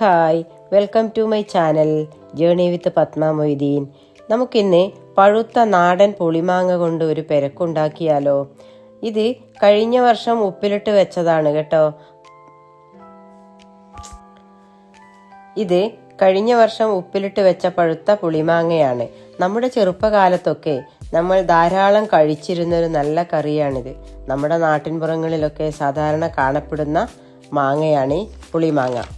Hi welcome to my channel journey with Padma Moideen. നമുക്കിന്ന് പഴുത്ത നാടൻ പുളിമാങ്ങ കൊണ്ട് ഒരു പെരക്കുണ്ടാക്കിയാലോ? ഇത് കഴിഞ്ഞ വർഷം ഉപ്പിലിട്ട് വെച്ചതാണ് കേട്ടോ. ഇത് കഴിഞ്ഞ വർഷം ഉപ്പിലിട്ട് വെച്ച പഴുത്ത പുളിമാങ്ങയാണ്. നമ്മുടെ ചെറുപ്പകാലത്തൊക്കെ നമ്മൾ ധാരാളം കഴിച്ചിരുന്ന ഒരു നല്ല കറിയാണിത്. നമ്മുടെ നാട്ടിൻപുറങ്ങളിലൊക്കെ സാധാരണ കാണപ്പെടുന്ന മാങ്ങയാണ് പുളിമാങ്ങ.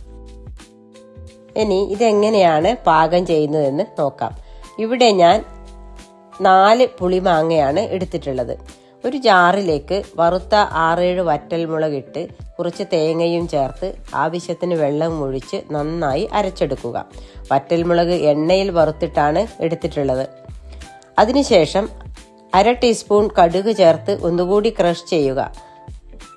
ഇനി ഇതെങ്ങനെയാണ് പാകം ചെയ്യുന്നതെന്ന് നോക്കാം. ഇവിടെ ഞാൻ നാല് പുളിമാങ്ങയാണ് എടുത്തിട്ടുള്ളത്. ഒരു ജാറിലേക്ക് വറുത്ത ആറേഴ് വറ്റൽമുളക് ഇട്ട് കുറച്ച് തേങ്ങയും ചേർത്ത് ആവശ്യത്തിന് വെള്ളം ഒഴിച്ച് നന്നായി അരച്ചെടുക്കുക. വറ്റൽമുളക് എണ്ണയിൽ വറുത്തിട്ടാണ് എടുത്തിട്ടുള്ളത്. അതിനുശേഷം അര ടീസ്പൂൺ കടുക് ചേർത്ത് ഒന്നുകൂടി ക്രഷ് ചെയ്യുക.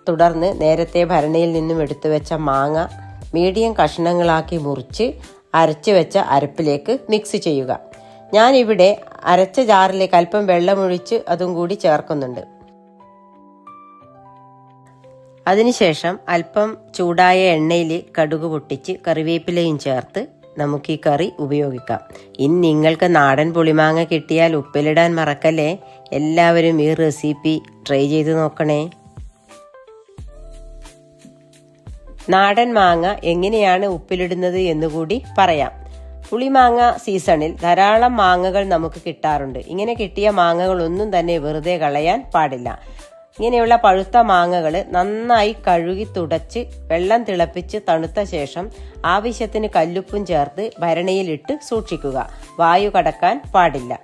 തുടർന്ന് നേരത്തെ ഭരണിയിൽ നിന്നും എടുത്തു വെച്ച മാങ്ങ മീഡിയം കഷ്ണങ്ങളാക്കി മുറിച്ച് അരച്ചു വെച്ച അരപ്പിലേക്ക് മിക്സ് ചെയ്യുക. ഞാനിവിടെ അരച്ച ജാറിലേക്ക് അല്പം വെള്ളമൊഴിച്ച് അതും കൂടി ചേർക്കുന്നുണ്ട്. അതിനുശേഷം അല്പം ചൂടായ എണ്ണയിൽ കടുക് പൊട്ടിച്ച് കറിവേപ്പിലയും ചേർത്ത് നമുക്ക് ഈ കറി ഉപയോഗിക്കാം. ഇനി നിങ്ങൾക്ക് നാടൻ പുളിമാങ്ങ കിട്ടിയാൽ ഉപ്പിലിടാൻ മറക്കല്ലേ? എല്ലാവരും ഈ റെസിപ്പി ട്രൈ ചെയ്ത് നോക്കണേ. നാടൻ മാങ്ങ എങ്ങനെയാണ് ഉപ്പിലിടുന്നത് എന്നുകൂടി പറയാം. പുളിമാങ്ങ സീസണിൽ ധാരാളം മാങ്ങകൾ നമുക്ക് കിട്ടാറുണ്ട്. ഇങ്ങനെ കിട്ടിയ മാങ്ങകളൊന്നും തന്നെ വെറുതെ കളയാൻ പാടില്ല. ഇങ്ങനെയുള്ള പഴുത്ത മാങ്ങകൾ നന്നായി കഴുകി തുടച്ച് വെള്ളം തിളപ്പിച്ച് തണുത്ത ശേഷം ആവശ്യത്തിന് കല്ലുപ്പും ചേർത്ത് ഭരണിയിലിട്ട് സൂക്ഷിക്കുക. വായു കടക്കാൻ പാടില്ല.